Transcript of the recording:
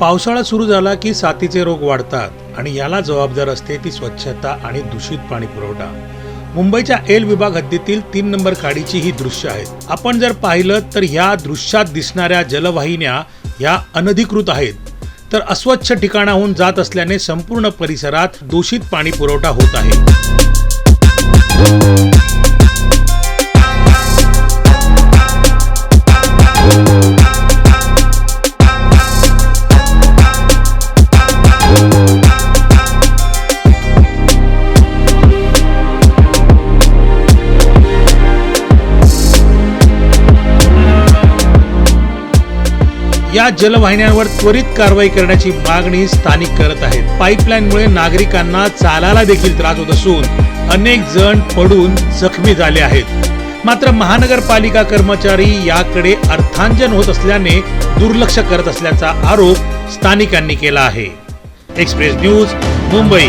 पावसाळा सुरू झाला की साथीचे रोग वाढतात आणि याला जबाबदार असते ती स्वच्छता आणि दूषित पाणी पुरवठा. मुंबईच्या एल विभाग हद्दीतील तीन नंबर खाडीची ही दृश्य आहेत आपण जर पाहिलं तर या दृश्यात दिसणाऱ्या जलवाहिन्या ह्या अनधिकृत आहेत. तर अस्वच्छ ठिकाणाहून जात असल्याने संपूर्ण परिसरात दूषित पाणी पुरवठा होत आहे. या जलवाहिन्यांवर त्वरित कारवाई करण्याची मागणी स्थानिक करत आहेत. पाईपलाईनमुळे नागरिकांना चालायला देखील त्रास होत असून अनेक जण पडून जखमी झाले आहेत. मात्र महानगरपालिका कर्मचारी याकडे अर्थांजन होत असल्याने दुर्लक्ष करत असल्याचा आरोप स्थानिकांनी केला आहे. Express news Mumbai.